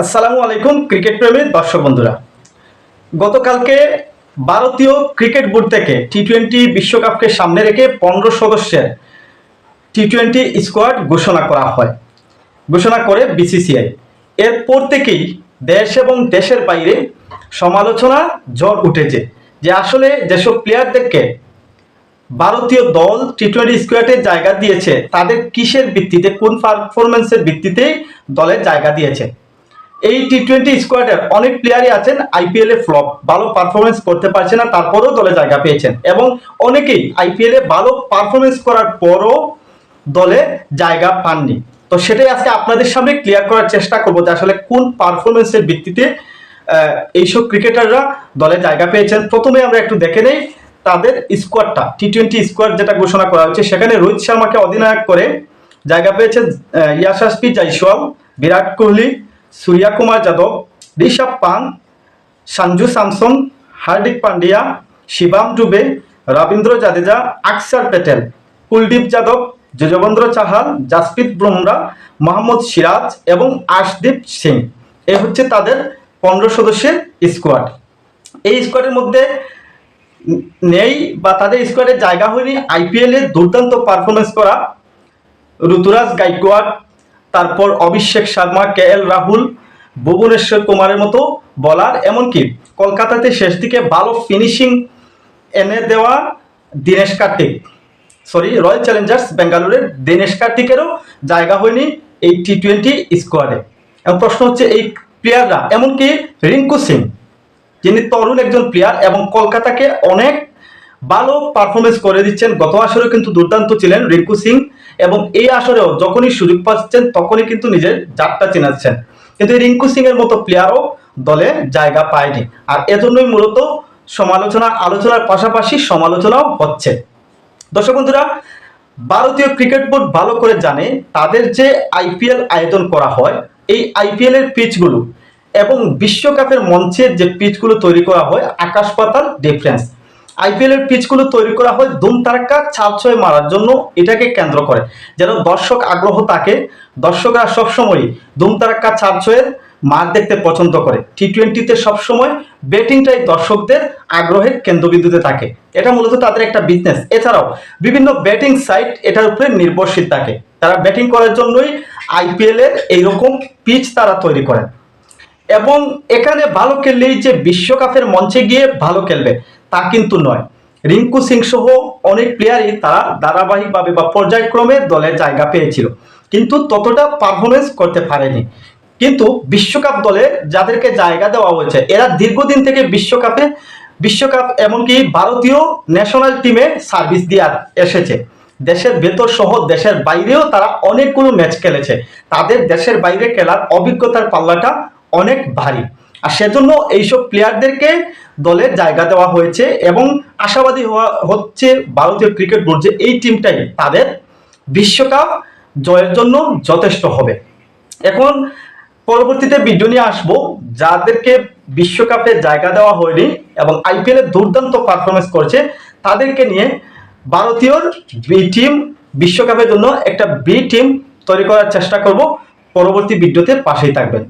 আসসালামু আলাইকুম ক্রিকেট প্রেমী দর্শক বন্ধুরা। গতকালকে ভারতীয় ক্রিকেট বোর্ড থেকে টি টোয়েন্টি বিশ্বকাপকে সামনে রেখে পনেরো সদস্যের টি টোয়েন্টি স্কোয়াড ঘোষণা করা হয়। ঘোষণা করে বিসিসিআই এরপর থেকেই দেশ এবং দেশের বাইরে সমালোচনা জ্বর উঠেছে যে আসলে যেসব প্লেয়ারদেরকে ভারতীয় দল টি টোয়েন্টি স্কোয়াডে জায়গা দিয়েছে, তাদের কিসের ভিত্তিতে, কোন পারফরমেন্সের ভিত্তিতে দলে জায়গা দিয়েছে? এই টি টোয়েন্টি স্কোয়াডের অনেক প্লেয়ারই আছেন আইপিএল এ ফ্লপ ভালো পারফরমেন্স করতে পারছে না, তারপরেও দলে জায়গা পেয়েছেন। এবং অনেকেই আইপিএল এ ভালো পারফরমেন্স করার পরও দলে জায়গা পাননি। তো সেটাই আজকে আপনাদের সামনে ক্লিয়ার করার চেষ্টা করব যে আসলে কোন পারফরমেন্সের ভিত্তিতে এইসব ক্রিকেটাররা দলে জায়গা পেয়েছেন। প্রথমে আমরা একটু দেখে নেই তাদের স্কোয়াডটা টি টোয়েন্টি স্কোয়াড যেটা ঘোষণা করা হচ্ছে, সেখানে রোহিত শর্মাকে অধিনায়ক করে জায়গা পেয়েছে ইয়াশাসপি জয়সওয়াল, বিরাট কোহলি সূর্যা কুমার যাদব ঋষভ পান্ত সঞ্জু স্যামসন হার্দিক পান্ডিয়া শিবাম ডুবে রবীন্দ্র জাদেজা আকসার প্যাটেল কুলদীপ যাদব যজবন্দ্র চাহাল জাসপ্রীত বুমরা মোহাম্মদ সিরাজ এবং আশদীপ সিং এ হচ্ছে তাদের পনেরো সদস্যের স্কোয়াড এই স্কোয়াডের মধ্যে নেই বা তাদের স্কোয়াডে জায়গা হয়নি। আইপিএলে দুর্দান্ত পারফরমেন্স করা ঋতুরাজ গাইকোয়াড তারপর অভিষেক শর্মা, কে এল রাহুল, ভুবনেশ্বর কুমারের মতো বলার এমনকি কলকাতাতে শেষ দিকে ভালো ফিনিশিং এনে দেওয়া Dinesh Karthik. Sorry Royal Challengers বেঙ্গালুরের Dinesh কার্তিকেরও জায়গা হয়নি এই টি টোয়েন্টি স্কোয়াডে এবং প্রশ্ন হচ্ছে এই প্লেয়াররা এমনকি রিঙ্কু সিং, যিনি তরুণ একজন প্লেয়ার এবং কলকাতাকে অনেক ভালো পারফরমেন্স করে দিচ্ছেন, গত আসরেও কিন্তু দুর্দান্ত ছিলেন রিঙ্কু সিং। এবং এই আসরেও যখনই সুযোগ পাচ্ছেন, তখনই কিন্তু নিজের জাতটা চেনাচ্ছেন। কিন্তু রিঙ্কু সিং এর মতো প্লেয়ারও দলে জায়গা পায়নি। আর এজন্যই মূলত সমালোচনা, আলোচনার পাশাপাশি সমালোচনাও হচ্ছে। দর্শক বন্ধুরা, ভারতীয় ক্রিকেট বোর্ড ভালো করে জানে তাদের যে আইপিএল আয়োজন করা হয়, এই আইপিএল এর পিচগুলো এবং বিশ্বকাপের মঞ্চে যে পিচগুলো তৈরি করা হয়, আকাশ পাতাল ডিফারেন্স আইপিএল এর পিচগুলো তৈরি করা হয় দুম তারকা ছাল ছয় মারার জন্য। এটাকে কেন্দ্র করে। যেন দর্শক আগ্রহ থাকে দর্শকরা সবসময় দুম তারকা ছাল ছয়ের মার দেখতে পছন্দ করে। টি টোয়েন্টিতে সবসময় ব্যাটিংটাই দর্শকদের আগ্রহের কেন্দ্রবিন্দুতে থাকে। এটা মূলত তাদের একটা বিজনেস এছাড়াও বিভিন্ন ব্যাটিং সাইট এটার উপরে নির্ভরশীল থাকে। তারা ব্যাটিং করার জন্যই আইপিএল এর এইরকম পিচ তারা তৈরি করেন। এবং এখানে ভালো খেললেই যে বিশ্বকাপের মঞ্চে গিয়ে ভালো খেলবে, তা কিন্তু নয়। রিঙ্কু সিং সহ অনেক প্লেয়ারই তারা ধারাবাহিকভাবে বা পর্যায়ক্রমে দলে জায়গা পেয়েছিল। কিন্তু ততটা পারফরমেন্স করতে পারেনি। কিন্তু বিশ্বকাপ দলে যাদেরকে জায়গা দেওয়া হয়েছে, এরা দীর্ঘদিন থেকে বিশ্বকাপে, বিশ্বকাপ এমনকি ভারতীয় ন্যাশনাল টিমে সার্ভিস দিয়ে এসেছে। দেশের ভেতর সহ দেশের বাইরেও তারা অনেকগুলো ম্যাচ খেলেছে। তাদের দেশের বাইরে খেলার অভিজ্ঞতার পাল্লাটা অনেক ভারী। আর সেজন্য এইসব প্লেয়ারদেরকে দলে জায়গা দেওয়া হয়েছে এবং আশাবাদী হওয়া হচ্ছে ভারতীয় ক্রিকেট বোর্ড যে এই টিমটাই তাদের বিশ্বকাপ জয়ের জন্য যথেষ্ট হবে। এখন পরবর্তীতে ভিডিও নিয়ে আসব। যাদেরকে বিশ্বকাপে জায়গা দেওয়া হয়নি এবং আইপিএল দুর্দান্ত পারফরমেন্স করছে, তাদেরকে নিয়ে ভারতীয় বি টিম বিশ্বকাপের জন্য একটা বি টিম তৈরি করার চেষ্টা করব। পরবর্তী ভিডিওতে পাশেই থাকবেন।